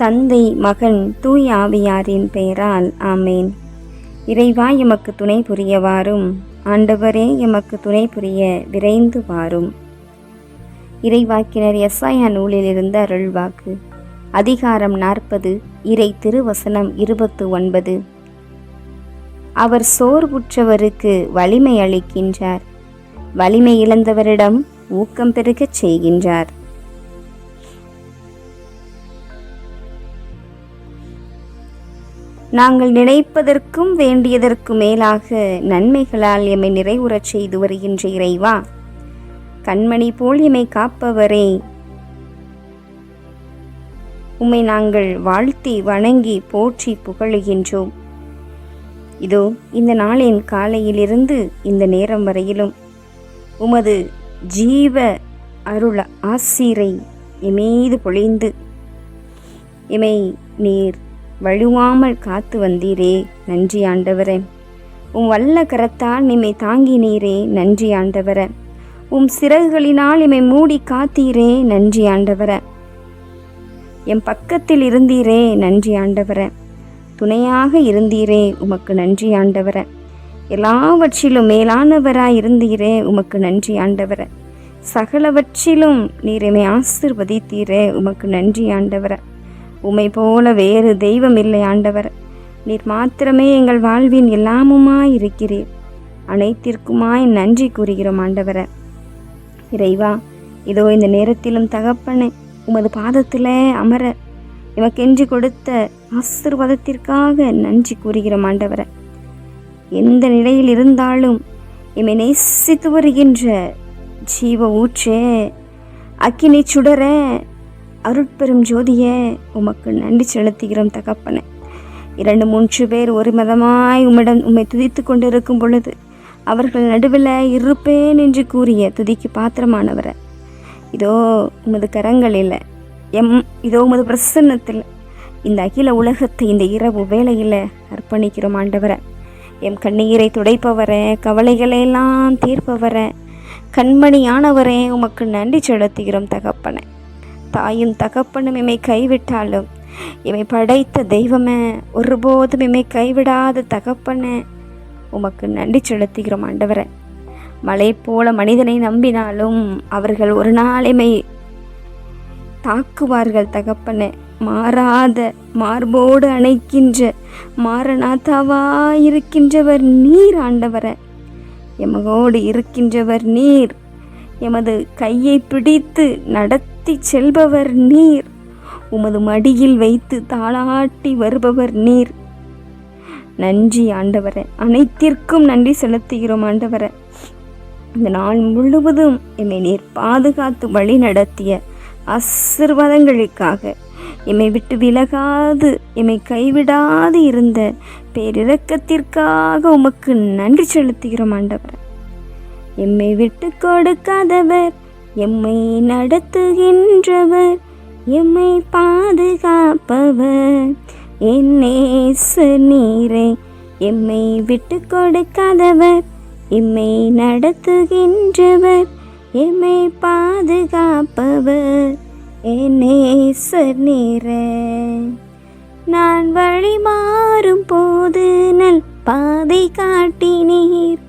தந்தை மகன் தூய் ஆவியாரின் பெயரால் ஆமேன். இறைவா எமக்கு துணை புரியவாறும் ஆண்டவரே எமக்கு துணை புரிய விரைந்து வாரும். இறைவாக்கினர் எஸ்ஐயா நூலிலிருந்து அருள்வாக்கு. அதிகாரம் நாற்பது இறை திருவசனம் இருபத்து ஒன்பது. அவர் சோர்வுற்றவருக்கு வலிமை அளிக்கின்றார். வலிமை இழந்தவரிடம் ஊக்கம் பெருகச் செய்கின்றார். நாங்கள் நினைப்பதற்கும் வேண்டியதற்கும் மேலாக நன்மைகளால் எம்மை நிறைவுறச் செய்து வருகின்ற இறைவா. கண்மணி போல் எம்மை காப்பவரே. உம்மை நாங்கள் வாழ்த்தி வணங்கி போற்றி புகழுகின்றோம். இதோ இந்த நாளின் காலையிலிருந்து இந்த நேரம் வரையிலும் உமது ஜீவ அருள் ஆசீரை எமீது பொழிந்து எமை நீர் வழுவாமல் காத்து வந்தீரே நன்றி ஆண்டவரே. உம் வல்ல கரத்தால் நிமை தாங்கினீரே நன்றி ஆண்டவர. உம் சிறகுகளினால் இமை மூடி காத்தீரே நன்றி ஆண்டவர. என் பக்கத்தில் இருந்தீரே நன்றி ஆண்டவர. துணையாக இருந்தீரே உமக்கு நன்றி ஆண்டவர. எல்லாவற்றிலும் மேலானவராய் இருந்தீரே உமக்கு நன்றி ஆண்டவர. சகலவற்றிலும் நீர் இமை ஆசிர்வதித்தீரே உமக்கு நன்றி ஆண்டவர. உமை போல வேறு தெய்வம் இல்லை ஆண்டவர். நீர் மாத்திரமே எங்கள் வாழ்வின் எல்லாமுமாய் இருக்கிறீர் அனைத்திற்குமாய் நன்றி கூறுகிறோம் ஆண்டவர. இறைவா இதோ இந்த நேரத்திலும் தகப்பனே உமது பாதத்தில் அமர. எமக்கென்று கொடுத்த ஆசிர்வாதத்திற்காக நன்றி கூறுகிறோம் ஆண்டவர. எந்த நிலையில் இருந்தாலும் இமை நேசித்து வருகின்ற ஜீவ ஊற்றே அக்கினி சுடர அருட்பெரும் ஜோதியே உமக்கு நன்றி செலுத்துகிறோம் தகப்பனை. இரண்டு மூன்று பேர் ஒரு மதமாய் உம்மிடம் உம்மை துதித்து கொண்டிருக்கும் பொழுது அவர்கள் நடுவில் இருப்பேன் என்று கூறிய துதிக்கு பாத்திரமானவரை. இதோ உமது கரங்களில் எம் இதோ உமது பிரசன்னத்தில் இந்த அகில உலகத்தை இந்த இரவு வேளையில் அர்ப்பணிக்கிறோம் ஆண்டவரை. எம் கண்ணீரை துடைப்பவரே கவலைகளை எல்லாம் தீர்ப்பவரே. கண்மணியானவரே உமக்கு நன்றி செலுத்துகிறோம் தகப்பனை. தாயும் தகப்பனும் இமை கைவிட்டாலும். இமை படைத்த தெய்வமே ஒருபோதும் இமை கைவிடாத தகப்பனே உமக்கு நன்றி செலுத்துகிறோம் ஆண்டவரை. மலை போல மனிதனை நம்பினாலும் அவர்கள் ஒரு நாளைமை தாக்குவார்கள் தகப்பனே. மாறாத மார்போடு அணைக்கின்ற மாரநாத்தாவா இருக்கின்றவர் நீர் ஆண்டவரை. எமகோடு இருக்கின்றவர் நீர். எமது கையை பிடித்து நடத்த செல்பவர் நீர். உமது மடியில் வைத்து தாளாட்டி வருபவர் நீர். நன்றி ஆண்டவரை. அனைத்திற்கும் நன்றி செலுத்துகிறோம் ஆண்டவரை. இந்த நாள் முழுவதும் என்னை நீர் பாதுகாத்து வழி நடத்திய ஆசிர்வாதங்களுக்காக எம்மை விட்டு விலகாது எம்மை கைவிடாது இருந்த பேரிரக்கத்திற்காக உமக்கு நன்றி செலுத்துகிறோம் ஆண்டவரை. எம்மை விட்டு கொடுக்காதவர் எம்மை நடத்துகின்றவர் எம்மை பாதுகாப்பவர். என்னேச நீரை எம்மை விட்டு கொடுக்காதவர். எம்மை நடத்துகின்றவர் எம்மை பாதுகாப்பவர். என்னேசர் நீரை நான் வழி மாறும் போது நல் பாதை காட்டினீர்.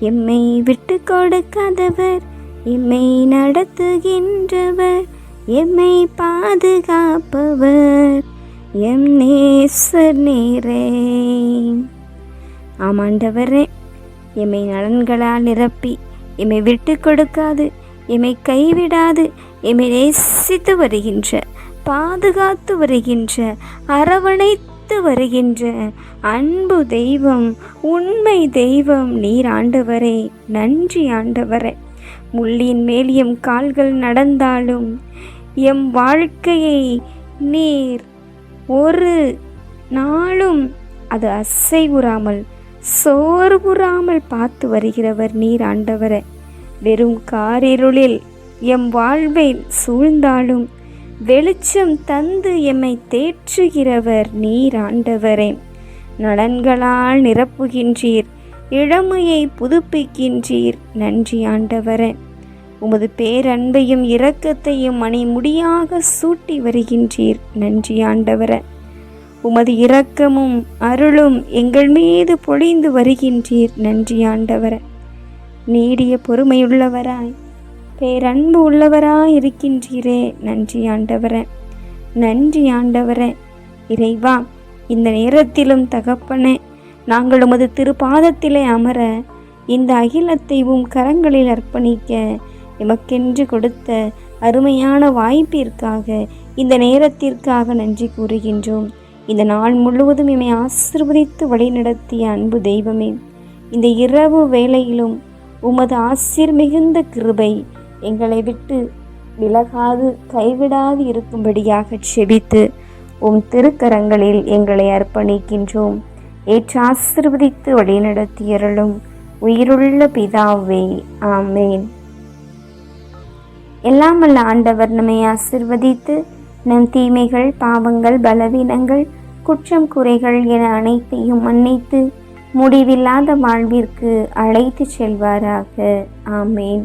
எம்மை விட்டு கொடுக்காதவர் எம்மை நடத்துகின்றவர் எம்மை பாதுகாப்பவர். எம் நேசர் நேரே. ஆமாண்டவரே எம்மை நலன்களால் நிரப்பி எம்மை விட்டு கொடுக்காது எம்மை கைவிடாது எம்மை நேசித்து வருகின்ற பாதுகாத்து வருகின்ற அரவணைத்து வருகின்ற அன்பு தெய்வம் உண்மை தெய்வம் நீர் ஆண்டவரே நன்றி ஆண்டவரே. முள்ளின் மேல் எம் கால்கள் நடந்தாலும் எம் வாழ்க்கையை நீர் ஒரு நாளும் அது அசைவுறாமல் சோர்வுறாமல் பார்த்து வருகிறவர் நீர் ஆண்டவரே. வெறும் காரிருளில் எம் வாழ்வை சூழ்ந்தாலும் வெளிச்சம் தந்து எம்மை தேற்றுகிறவர் நீர் ஆண்டவரே. நலன்களால் நிரப்புகின்றீர் இளமையை புதுப்பிக்கின்றீர் நன்றி ஆண்டவரே. உமது பேரன்பையும் இரக்கத்தையும் மணிமுடியாக சூட்டி வருகின்றீர் நன்றி ஆண்டவரே. உமது இரக்கமும் அருளும் எங்கள் மீது பொழிந்து வருகின்றீர் நன்றி ஆண்டவரே. நீடிய பொறுமையுள்ளவராய் பேரன்பு உள்ளவராய் இருக்கின்றீரே நன்றி ஆண்டவரே. நன்றி ஆண்டவரே. இறைவா இந்த நேரத்திலும் தகப்பனே நாங்கள் உமது திருப்பாதத்திலே அமர இந்த அகிலத்தை உம் கரங்களில் அர்ப்பணிக்க எமக்கென்று கொடுத்த அருமையான வாய்ப்பிற்காக இந்த நேரத்திற்காக நன்றி கூறுகின்றோம். இந்த நாள் முழுவதும் இமை ஆசிர்வதித்து வழிநடத்திய அன்பு தெய்வமே இந்த இரவு வேளையிலும் உமது ஆசிர் மிகுந்த கிருபை எங்களை விட்டு விலகாது கைவிடாது இருக்கும்படியாக செபித்து உம் திருக்கரங்களில் எங்களை அர்ப்பணிக்கின்றோம். ஏற்று ஆசிர்வதித்து வழிநடத்தியருளும் உயிருள்ள பிதாவே ஆமேன். எல்லாம் வல்ல ஆண்டவர் நம்மை ஆசிர்வதித்து நம் தீமைகள் பாவங்கள் பலவீனங்கள் குற்றம் குறைகள் என அனைத்தையும் மன்னித்து முடிவில்லாத வாழ்விற்கு அழைத்து செல்வாராக ஆமேன்.